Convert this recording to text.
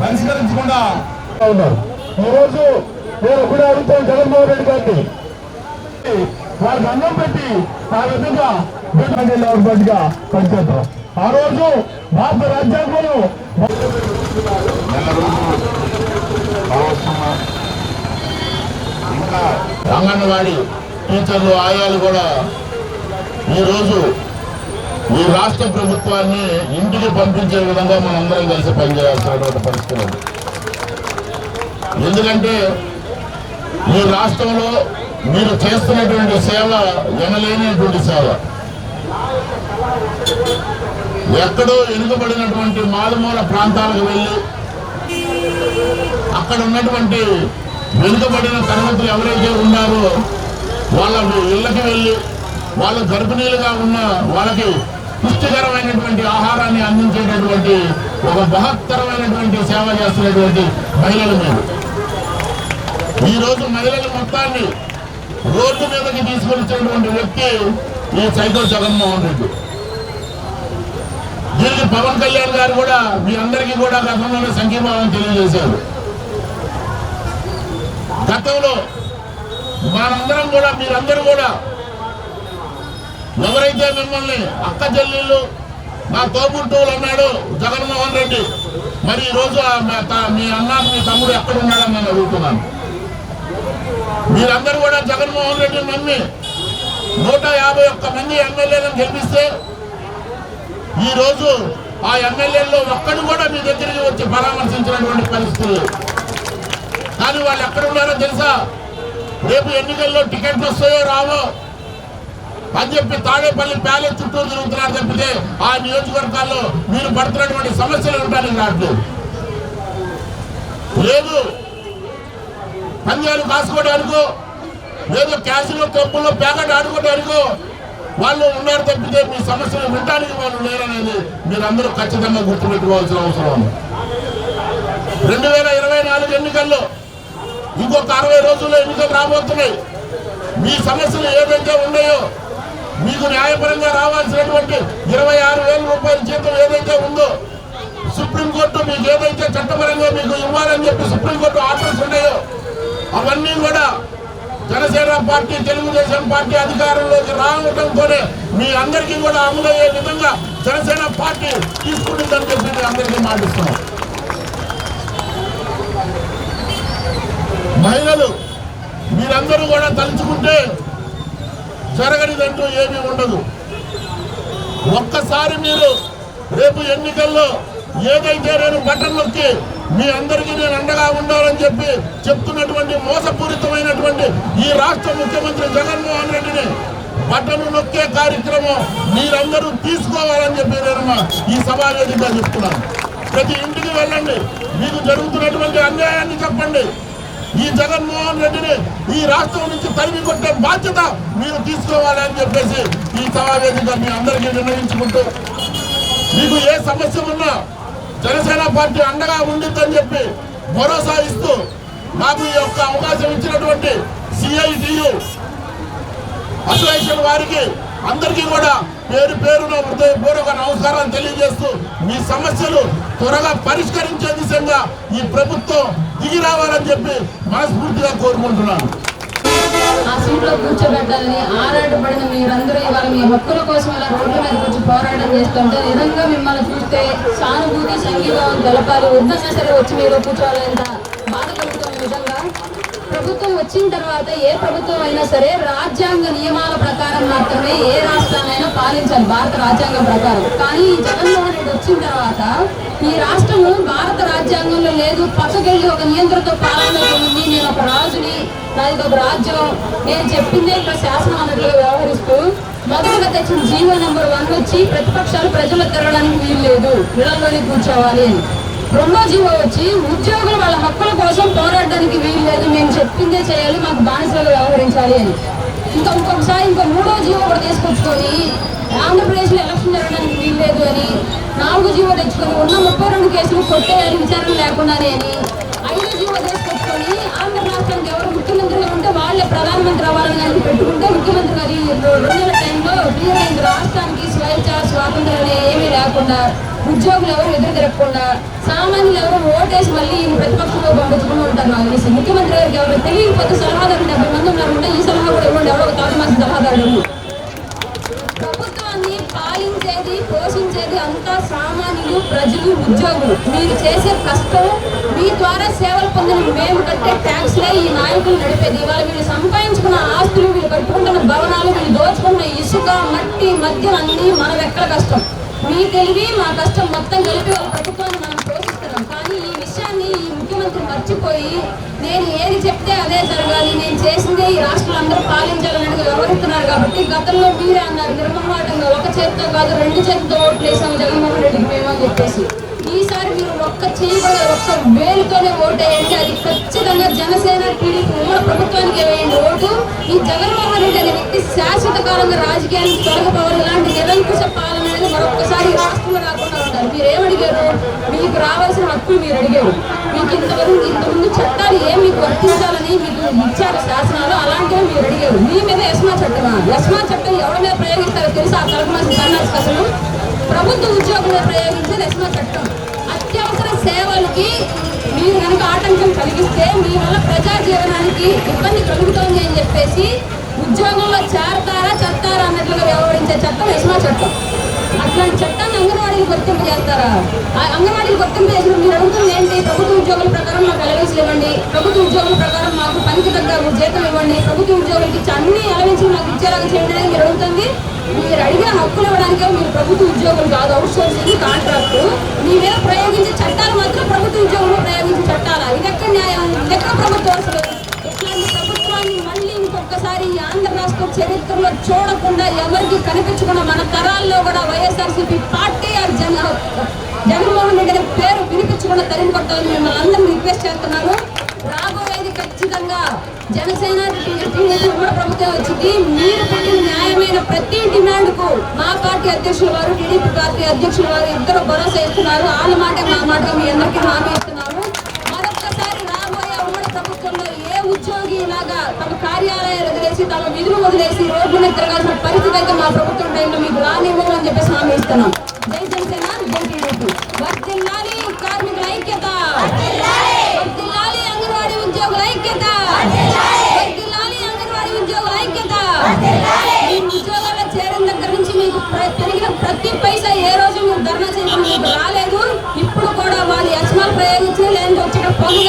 పరిష్కరించకుండా ఉన్నారు. ఈరోజు నేను ఒకటే అడుగుతాను జగన్మోహన్ రెడ్డి గారిని వారికి అన్నం పెట్టి ఆ విధంగా పనిచేద్దాం. ఆ రోజు భారత రాజ్యాంగంలో ఇంకా అంగన్వాడీ టీచర్లు ఆయాలు కూడా ఈరోజు ఈ రాష్ట్ర ప్రభుత్వాన్ని ఇంటికి పంపించే విధంగా మనందరం కలిసి పనిచేయాల్సినటువంటి పరిస్థితి ఉంది. ఎందుకంటే ఈ రాష్ట్రంలో మీరు చేస్తున్నటువంటి సేవ ఎనలేనటువంటి సేవ. ఎక్కడో వెనుకబడినటువంటి మారుమూల ప్రాంతాలకు వెళ్ళి అక్కడ ఉన్నటువంటి వెనుకబడిన తరగతులు ఎవరైతే ఉన్నారో వాళ్ళ ఇళ్ళకి వెళ్ళి వాళ్ళ గర్భిణీలుగా ఉన్న వాళ్ళకి పుష్టికరమైనటువంటి ఆహారాన్ని అందించేటటువంటి ఒక మహత్తరమైనటువంటి సేవ చేస్తున్నటువంటి మహిళలు మీరు ఈ రోజు మహిళల మొత్తాన్ని రోడ్డు మీదకి తీసుకొచ్చినటువంటి వ్యక్తి ఈ సైకో జగన్మోహన్ రెడ్డి. దీనికి పవన్ కళ్యాణ్ గారు కూడా మీ అందరికీ కూడా గతంలోనే సంఘీభావం తెలియజేశారు. గతంలో మనందరం కూడా మీరందరూ కూడా ఎవరైతే మిమ్మల్ని అక్క చెల్లెళ్ళు నా తోబుట్టువులు అన్నాడు జగన్మోహన్ రెడ్డి మరి ఈ రోజు మీ అన్న మీ తమ్ముడు ఎక్కడ ఉన్నాడని నేను అడుగుతున్నాను. మీరందరూ కూడా జగన్మోహన్ రెడ్డిని నమ్మి నూట యాభై ఒక్క మంది ఎమ్మెల్యేలను గెలిపిస్తే ఈ రోజు ఆ ఎమ్మెల్యేల్లో ఒక్కడు కూడా మీ దగ్గరికి వచ్చి పరామర్శించినటువంటి పరిస్థితులు కానీ వాళ్ళు ఎక్కడ ఉన్నారో తెలుసా? రేపు ఎన్నికల్లో టికెట్లు వస్తాయో రావో అని చెప్పి తాడేపల్లి ప్యాలెస్ చుట్టూ తిరుగుతున్నారు తప్పితే ఆ నియోజకవర్గాల్లో మీరు పడుతున్నటువంటి సమస్యలు ఉంటాయని నాకు లేదు. పంద్యాలు కాసుకోవడానికో లేదు క్యాసులో క్లబ్బుల్లో ప్యాకెట్ ఆడుకోవడానికో వాళ్ళు ఉన్నారు తప్పితే మీ సమస్యలు వినడానికి వాళ్ళు లేరనేది మీరందరూ ఖచ్చితంగా గుర్తుపెట్టుకోవాల్సిన అవసరం ఉంది. రెండు వేల ఇరవై నాలుగు ఎన్నికల్లో ఇంకొక అరవై రోజుల్లో ఎన్నికలు రాబోతున్నాయి. మీ సమస్యలు ఏదైతే ఉన్నాయో మీకు న్యాయపరంగా రావాల్సినటువంటి ఇరవై ఆరు వేల రూపాయల జీతం ఏదైతే ఉందో సుప్రీంకోర్టు మీకు ఏదైతే చట్టపరంగా మీకు ఇవ్వాలని చెప్పి సుప్రీంకోర్టు ఆర్డర్స్ ఉన్నాయో అవన్నీ కూడా జనసేన పార్టీ తెలుగుదేశం పార్టీ అధికారంలోకి రావడంతోనే మీ అందరికీ కూడా అమలయ్యే విధంగా జనసేన పార్టీ తీసుకుంటుందని చెప్పి మీ అందరికీ మాటిస్తున్నాం. మహిళలు మీరందరూ కూడా తలుచుకుంటే జరగనిదంటూ ఏమీ ఉండదు. ఒక్కసారి మీరు రేపు ఎన్నికల్లో ఏదైతే నేను బటన్ నొక్కి మీ అందరికీ నేను అండగా ఉండాలని చెప్పి చెప్తున్నటువంటి మోసపూరితమైనటువంటి ఈ రాష్ట్ర ముఖ్యమంత్రి జగన్మోహన్ రెడ్డిని బటన్ నొక్కే కార్యక్రమం మీరందరూ తీసుకోవాలని చెప్పి నేను ఈ సమావేశంగా చెప్తున్నాను. ప్రతి ఇంటికి వెళ్ళండి. మీకు జరుగుతున్నటువంటి అన్యాయాన్ని చెప్పండి. ఈ జగన్మోహన్ రెడ్డిని ఈ రాష్ట్రం నుంచి తరిమి కొట్టే బాధ్యత మీరు తీసుకోవాలి అని చెప్పేసి ఈ సమావేశంగా మీ అందరికీ నిర్ణయించుకుంటూ మీకు ఏ సమస్య ఉన్నా జనసేన పార్టీ అండగా ఉండిద్దని చెప్పి భరోసా ఇస్తూ నాకు ఈ యొక్క అవకాశం ఇచ్చినటువంటి సిఐటియు అసోసియేషన్ వారికి అందరికీ కూడా పేరు పేరున హృదయపూర్వక నమస్కారాలు తెలియజేస్తూ మీ సమస్యలు త్వరగా పరిష్కరించే దిశగా ఈ ప్రభుత్వం దిగి రావాలని చెప్పి మనస్ఫూర్తిగా కోరుకుంటున్నాను. ఆ సీట్లో కూర్చోబెట్టాలని ఆరాటపడిన మీరందరూ ఇవాళ మీ హక్కుల కోసం ఇలా రోడ్ల మీద కూర్చి పోరాటం చేస్తుంటే నిజంగా మిమ్మల్ని చూస్తే సానుభూతి సంఘీభావం తెలపాలి వద్దన్నా సరే వచ్చి మీరు కూర్చోవాలంత బాధ ప్రభుత్వం వచ్చిన తర్వాత ఏ ప్రభుత్వం అయినా సరే రాజ్యాంగ నియమాల ప్రకారం మాత్రమే ఏ రాష్ట్రాన్నైనా పాలించాలి భారత రాజ్యాంగం ప్రకారం. కానీ ఈ జగన్మోహన్ రెడ్డి వచ్చిన తర్వాత ఈ రాష్ట్రము భారత రాజ్యాంగంలో లేదు. పక్కకెళ్ళి ఒక నియంత్రణతో పాలనలో ఉంది. నేను ఒక రాజుని నాది ఒక రాజ్యం. నేను చెప్పిందే ఇక్కడ శాసనం అన్నట్లుగా వ్యవహరిస్తూ మొదటగా తెచ్చిన జీవో నెంబర్ వన్ వచ్చి ప్రతిపక్షాలు ప్రజలు తిరగడానికి వీలు లేదు ఇళ్ళలోనే కూర్చోవాలి అని. రెండో జీవో వచ్చి ఉద్యోగులు వాళ్ళ హక్కుల కోసం పోరాడడానికి వీలు లేదు మేము చెప్పిందే చేయాలి మాకు బానిసలుగా వ్యవహరించాలి అని. ఇంకా ఇంకొకసారి ఇంకా మూడో జీవో కూడా తీసుకొచ్చుకొని ఆంధ్రప్రదేశ్లో ఎలక్షన్ జరగడానికి వీలు లేదు అని నాలుగు జీవో తెచ్చుకొని ఉన్న ముప్పై రెండు కేసులు కొట్టేయాలి విచారణ లేకుండానే అని ఐదో జీవో తీసుకొచ్చుకొని ఆంధ్ర రాష్ట్రానికి ఎవరు ముఖ్యమంత్రిగా ఉంటే వాళ్ళే ప్రధానమంత్రి అవ్వాలని కానీ పెట్టుకుంటే ముఖ్యమంత్రి గారి రెండు నెలల టైంలో క్లియర్ అయింది రాష్ట్రానికి స్వేచ్ఛ స్వాతంత్రం ఏమీ ఉద్యోగులు ఎవరు ఎదురు తిరగకుండా సామాన్యులు ఎవరు ఓటేసి మళ్ళీ ప్రతిపక్షంలో పంపించకుండా ఉంటారు నాకు తెలిసి ముఖ్యమంత్రి గారికి ఎవరు తెలియకపోతే సలహాదారు డెబ్బై మంది ఉన్నారంటే ఈ సలహా కూడా ఇవ్వండి. ఎవరో ఒక తాటి మంది సలహాదారు ప్రభుత్వాన్ని పాలించేది పోషించేది అంతా సామాన్యులు ప్రజలు ఉద్యోగులు. మీరు చేసే కష్టం మీ ద్వారా సేవలు పొందిన మేము కట్టే ట్యాక్స్లే ఈ నాయకులు నడిపేది. ఇవాళ వీళ్ళు సంపాదించుకున్న ఆస్తులు వీళ్ళు కట్టుకుంటున్న భవనాలు వీళ్ళు దోచుకున్న ఇసుక మట్టి మద్యం అన్నీ మన ఎక్కడ కష్టం? మీ తెలివి మా కష్టం మొత్తం కలిపి వాళ్ళ ప్రభుత్వాన్ని మనం పోషిస్తున్నాం. కానీ ఈ విషయాన్ని ఈ ముఖ్యమంత్రి మర్చిపోయి నేను ఏది చెప్తే అదే జరగాలి. నేను చేసిందే ఈ రాష్ట్రంలో అందరూ పాలించాలని వ్యవహరిస్తున్నారు కాబట్టి గతంలో మీరే అన్నారు నిర్మమాటంగా ఒక చేతితో కాదు రెండు చేతితో ఓట్లు వేసాము జగన్మోహన్ రెడ్డికి మేము అని చెప్పేసి. ఈసారి మీరు ఒక్క చేయబడే ఒక్క వేలుతోనే ఓటు వేయండి అది ఖచ్చితంగా జనసేన టీడీపీ ఉమ్మడి ప్రభుత్వానికి వేయండి ఓటు. ఈ జగన్మోహన్ రెడ్డి అనే వ్యక్తి శాశ్వత కాలంగా రాజకీయానికి తొలగపోవాలి. ఇలాంటి నిరంకుశ పాలన అనేది మరొకసారి ఈ రాష్ట్రంలో రాకుండా ఉంటారు. మీరు ఏమడిగారు మీకు రావాల్సిన హక్కులు మీరు అడిగారు. మీకు ఇంతవరకు ఇంతకుముందు చట్టాలు ఏ మీకు వర్తించాలని మీకు ఇచ్చారు శాసనాలు అలాంటివి మీరు అడిగారు. మీ మీద యస్మా చట్టమా యస్మా చట్టం ఎవరి మీద ప్రయోగిస్తారో తెలుసు? ఆ తలకమాసి సన్నాసి అసలు ప్రభుత్వ ఉద్యోగుల మీద ప్రయోగించేది చట్టం. అత్యవసర సేవలకి మీరు కనుక ఆటంకం కలిగిస్తే మీ వల్ల ప్రజా జీవనానికి ఇబ్బంది కలుగుతోంది అని చెప్పేసి ఉద్యోగంలో చేరతారా చెత్తారా అన్నట్లుగా వ్యవహరించే చట్టం యస్మా చట్టం. చట్టాన్ని అంగన్వాడీలు గుర్తింపు చేస్తారా? ఆ అంగన్వాడీలు గుర్తింపు చేసిన మీరు అడుగుతుంది ఏంటి? ప్రభుత్వ ఉద్యోగుల ప్రకారం మాకు అలవెన్స్లు ఇవ్వండి. ప్రభుత్వ ఉద్యోగుల ప్రకారం మాకు పనికి తగ్గ జీతం ఇవ్వండి. ప్రభుత్వ ఉద్యోగులకి అన్ని అలవెన్స్లు మాకు ఇచ్చేలాగా చేయండి అని మీరు అడుగుతుంది. మీరు అడిగే హక్కులు ఇవ్వడానికే మీరు ప్రభుత్వ ఉద్యోగులు కాదు. అవుట్ సోర్సింగ్ కాంట్రాక్ట్ మీ మీద ప్రయోగించే చట్టాలు మాత్రం ప్రభుత్వ ఉద్యోగులు ప్రయోగించే చట్టాలా? ఇదెక్కడ న్యాయం? ఇదెక్కడ ప్రభుత్వం అసలు? ఇట్లాంటి ప్రభుత్వాన్ని మళ్ళీ ఇంకొకసారి ఈ ఆంధ్ర రాష్ట్ర చరిత్రలో చూడకుండా ఎవరికి కనిపించకుండా మన తరాల్లో వైఎస్ఆర్సీపీ పార్టీ ఆర్ జన జగన్మోహన్ రెడ్డి పేరు వినిపించకుండా తరిమి కొట్టాలని మిమ్మల్ని అందరినీ రిక్వెస్ట్ చేస్తున్నాను రాబోయేది ఖచ్చితంగా జనసేన కూడా ప్రభుత్వం వచ్చింది. మీరు పెట్టిన న్యాయమైన ప్రతి డిమాండ్కు మా పార్టీ అధ్యక్షుల వారు టీడీపీ పార్టీ అధ్యక్షుల వారు ఇద్దరు భరోసా ఇస్తున్నారు. వాళ్ళ మాట మా మాట మీ అందరికీ హామీ ఇస్తున్నాము. మరొక్కసారి రాబోయే ఉమ్మడి ప్రభుత్వంలో ఏ ఉద్యోగి ఇలాగా తమ కార్యాలయాలు వదిలేసి తమ విధులు వదిలేసి రోడ్డు మీద తిరగాల్సిన పరిస్థితి అయితే మా ప్రభుత్వం టైంలో మీకు చేస్తున్నాం. జై జనసేన జై టీడీపీ. వర్ధిల్లాలి కార్మికుల ఐక్యత. వర్ధిల్లాలి. అంగన్వాడీ ఉద్యోగుల ఐక్యత. వర్ధిల్లాలి. అంగన్వాడీ ఉద్యోగుల ఐక్యత. ఉద్యోగాల్లో చేరిన దగ్గర నుంచి మీకు ప్రతి పైసా ఏ రోజు మీరు ధర్నా రాలేదు. ఇప్పుడు కూడా వాళ్ళు యజమాని ప్రయోగించి లేని వచ్చిన పనులు